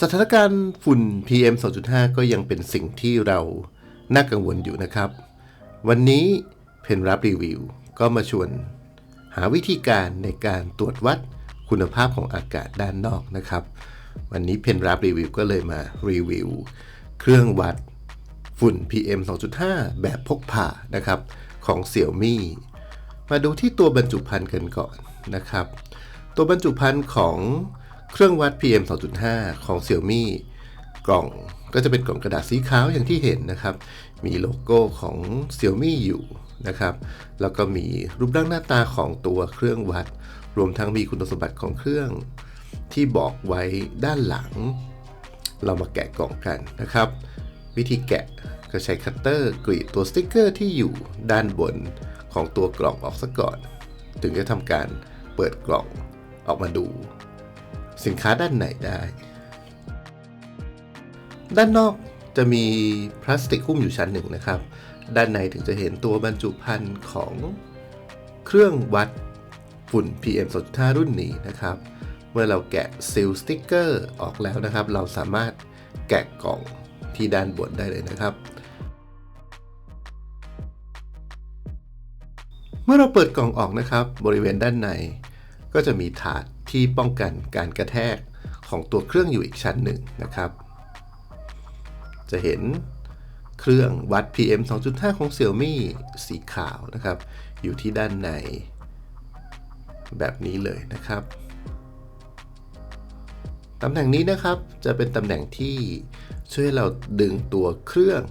สถานการณ์ฝุ่น PM 2.5 ก็ยังเป็นสิ่งที่เราน่ากังวลอยู่นะครับ วันนี้เพนรับรีวิวก็มาชวน หาวิธีการในการตรวจวัดคุณภาพของอากาศด้านนอกนะครับ วันนี้เพนรับรีวิวก็เลยมารีวิว เครื่องวัดฝุ่น PM 2.5 แบบพกพานะครับของ Xiaomi มาดูที่ตัวบรรจุภัณฑ์กันก่อนนะครับ ตัวบรรจุภัณฑ์ของ เครื่องวัด PM 2.5 ของ Xiaomi กล่องก็จะเป็นกล่องกระดาษสีขาวอย่างที่เห็นนะครับ มีโลโก้ของ Xiaomi อยู่นะครับ แล้วก็มีรูปร่างหน้าตาของตัวเครื่องวัด รวมทั้งมีคุณสมบัติของเครื่องที่บอกไว้ด้านหลัง เรามาแกะกล่องกันนะครับ วิธีแกะก็ใช้คัตเตอร์กรีดตัวสติกเกอร์ที่อยู่ด้านบนของตัวกล่องออกซะก่อน ถึงจะทำการเปิดกล่องออกมาดู สินค้าด้านไหนได้ ด้านนอกจะมีพลาสติกหุ้มอยู่ชั้นหนึ่งนะครับ ด้านในถึงจะเห็นตัวบรรจุภัณฑ์ของเครื่องวัดฝุ่น PM 2.5 รุ่นนี้นะครับ เมื่อเราแกะซีลสติ๊กเกอร์ออกแล้วนะครับ เราสามารถแกะกล่องที่ด้านบนได้เลยนะครับ เมื่อเราเปิดกล่องออกนะครับ บริเวณด้านในก็จะมีถาด ที่ป้องกันการกระแทกของตัวเครื่องอยู่อีกชั้นหนึ่งนะครับ จะเห็นเครื่องวัด PM 2.5 ของ Xiaomi สีขาวนะครับ อยู่ที่ด้านในแบบนี้เลยนะครับตำแหน่งนี้นะครับจะเป็นตำแหน่งที่ช่วยเราดึงตัวเครื่อง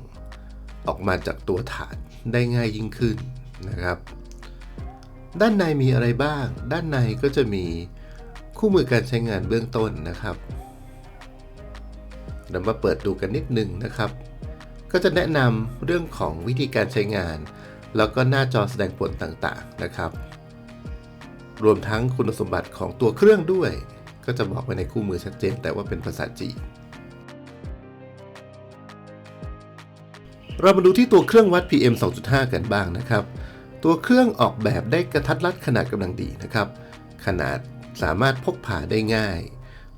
ออกมาจากตัวถาดได้ง่ายยิ่งขึ้นนะครับ ด้านในมีอะไรบ้าง ด้านในก็จะมี คู่มือการใช้งานเบื้องต้นนะครับเรามาเปิดดูกันนิดนึงนะครับ ก็จะแนะนำเรื่องของวิธีการใช้งาน แล้วก็หน้าจอแสดงผลต่างๆนะครับ รวมทั้งคุณสมบัติของตัวเครื่องด้วย ก็จะบอกไว้ในคู่มือชัดเจน แต่ว่าเป็นภาษาจีนเรามาดูที่ตัวเครื่องวัด PM 2.5 กันบ้างนะครับ ตัวเครื่องออกแบบได้กระทัดรัดขนาดกำลังดีนะครับ ขนาด สามารถพกพาได้ง่าย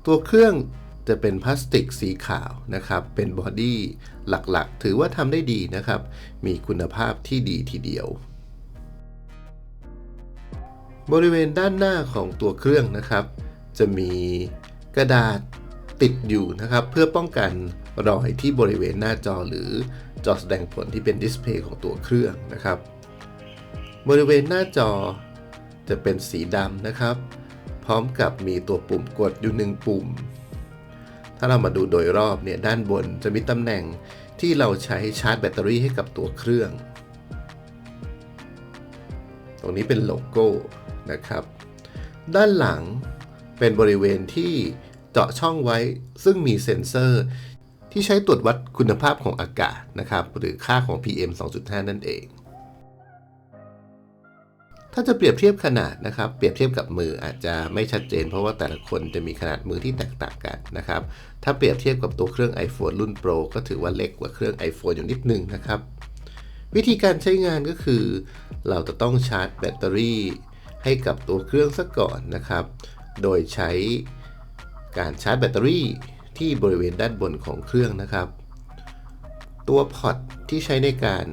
ตัวเครื่องจะเป็นพลาสติกสีขาวนะครับ เป็นบอดี้หลักๆ ถือว่าทำได้ดีนะครับ มีคุณภาพที่ดีทีเดียว บริเวณด้านหน้าของตัวเครื่องนะครับ จะมีกระดาษติดอยู่นะครับ เพื่อป้องกันรอยที่บริเวณหน้าจอหรือจอแสดงผลที่เป็นดิสเพย์ของตัวเครื่องนะครับ บริเวณหน้าจอจะเป็นสีดำนะครับ พร้อมกับมีตัวปุ่มกดอยู่หนึ่งปุ่ม ถ้าเรามาดูโดยรอบเนี่ยด้านบนจะมีตำแหน่งที่เราใช้ชาร์จแบตเตอรี่ให้กับตัวเครื่อง ตรงนี้เป็นโลโก้นะครับ ด้านหลังเป็นบริเวณที่เจาะช่องไว้ซึ่งมีเซ็นเซอร์ที่ใช้ตรวจวัดคุณภาพของอากาศนะครับ หรือค่าของ PM 2.5 นั่นเอง ถ้าจะเปรียบเทียบขนาดนะครับ เปรียบเทียบกับมืออาจจะไม่ชัดเจน เพราะว่าแต่ละคนจะมีขนาดมือที่แตกต่างกันนะครับ ถ้าเปรียบเทียบกับตัวเครื่อง iPhone รุ่น Pro ก็ถือว่าเล็กกว่าเครื่อง iPhone อยู่นิดนึงนะครับ วิธีการใช้งานก็คือ เราจะต้องชาร์จแบตเตอรี่ ให้กับตัวเครื่องซะก่อนนะครับ โดยใช้การชาร์จแบตเตอรี่ที่บริเวณด้านบนของเครื่องนะครับ ตัวพอร์ตที่ใช้ในการ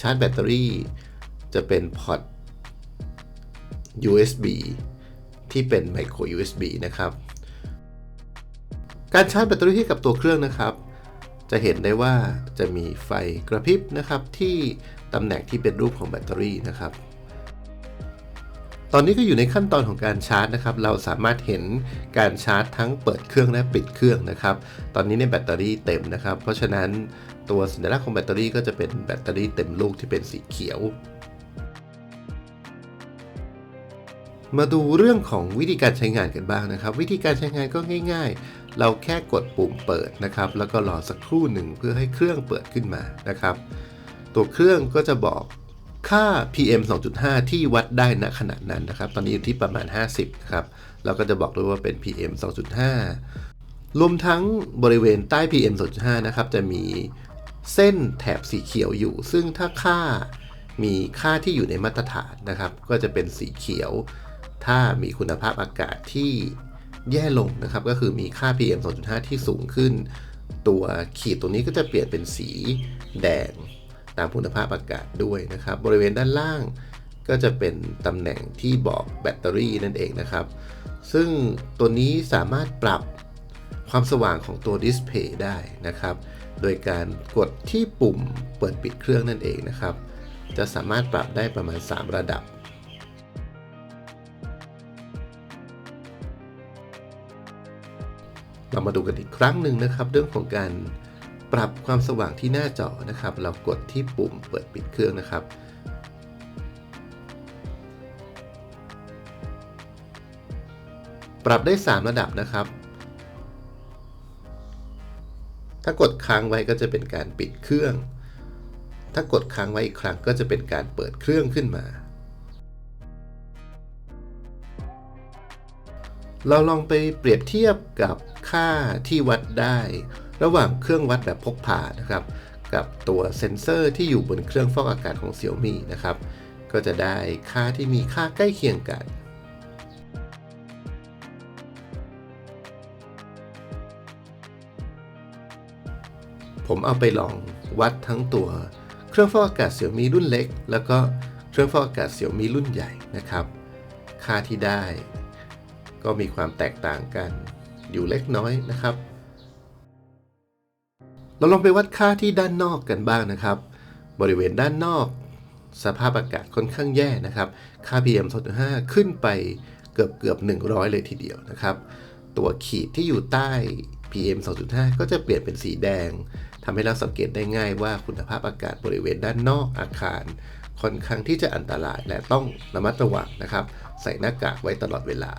ชาร์จแบตเตอรี่ จะเป็นพอร์ต USB ที่เป็น micro USB นะครับ การชาร์จแบตเตอรี่ให้กับตัวเครื่องนะครับ จะเห็นได้ว่าจะมีไฟกระพริบนะครับที่ตำแหน่งที่เป็นรูปของแบตเตอรี่นะครับ ตอนนี้ก็อยู่ในขั้นตอนของการชาร์จนะครับ เราสามารถเห็นการชาร์จทั้งเปิดเครื่องและปิดเครื่องนะครับ ตอนนี้ในแบตเตอรี่เต็มนะครับ เพราะฉะนั้นตัวสัญลักษณ์ของแบตเตอรี่ก็จะเป็นแบตเตอรี่เต็มลูกที่เป็นสีเขียว มาดูเรื่องของวิธีการใช้งานกันบ้างนะครับ วิธีการใช้งานก็ง่าย ๆ เราแค่กดปุ่มเปิดนะครับ แล้วก็รอสักครู่หนึ่งเพื่อให้เครื่องเปิดขึ้นมานะครับ ตัวเครื่องก็จะบอกค่า PM 2.5 ที่วัดได้ณขณะนั้นนะครับ ตอนนี้อยู่ที่ประมาณ 50ครับแล้วก็จะบอกด้วยว่าเป็น PM 2.5 รวมทั้งบริเวณใต้ PM 2.5 นะครับ จะมีเส้นแถบสีเขียวอยู่ ซึ่งถ้าค่ามีค่าที่อยู่ในมาตรฐานนะครับ ก็จะเป็นสีเขียว ถ้ามีคุณภาพอากาศที่แย่ลงนะครับ ก็คือมีค่า PM 2.5 ที่สูงขึ้น ตัวขีดตรงนี้ก็จะเปลี่ยนเป็นสีแดงตามคุณภาพอากาศด้วยนะครับ บริเวณด้านล่างก็จะเป็นตำแหน่งที่บอกแบตเตอรี่นั่นเองนะครับ ซึ่งตัวนี้สามารถปรับความสว่างของตัวดิสเพย์ได้นะครับ โดยการกดที่ปุ่มเปิดปิดเครื่องนั่นเองนะครับ จะสามารถปรับได้ประมาณ 3 ระดับ เรามาดูกันอีกครั้งหนึ่งนะครับ เรื่องของการปรับความสว่างที่หน้าจอนะครับ เรากดที่ปุ่มเปิดปิดเครื่องนะครับ ปรับได้ 3 ระดับนะครับ ถ้ากดค้างไว้ก็จะเป็นการปิดเครื่อง ถ้ากดค้างไว้อีกครั้งก็จะเป็นการเปิดเครื่องขึ้นมาเราลองไปเปรียบเทียบกับ ค่าที่วัดได้ ระหว่างเครื่องวัดแบบพกพานะครับ กับตัวเซ็นเซอร์ที่อยู่บนเครื่องฟอกอากาศของ Xiaomi นะครับ ก็จะได้ค่าที่มีค่าใกล้เคียงกันผมเอาไปลองวัดทั้งตัว เครื่องฟอกอากาศ Xiaomi รุ่นเล็ก แล้วก็เครื่องฟอกอากาศ Xiaomi รุ่นใหญ่นะครับ ค่าที่ได้ ก็มีความแตกต่างกัน อยู่เล็กน้อยนะครับ เราลองไปวัดค่าที่ด้านนอกกันบ้างนะครับ บริเวณด้านนอก สภาพอากาศค่อนข้างแย่นะครับ ค่า PM 2.5 ขึ้นไปเกือบเกือบ 100 เลยทีเดียวนะครับ ตัวขีดที่อยู่ใต้ PM 2.5 ก็จะเปลี่ยนเป็นสีแดงทำให้เราสังเกตได้ง่ายว่าคุณภาพอากาศบริเวณด้านนอกอาคาร ค่อนข้างที่จะอันตรายและต้องระมัดระวังนะครับ ใส่หน้ากากไว้ตลอดเวลา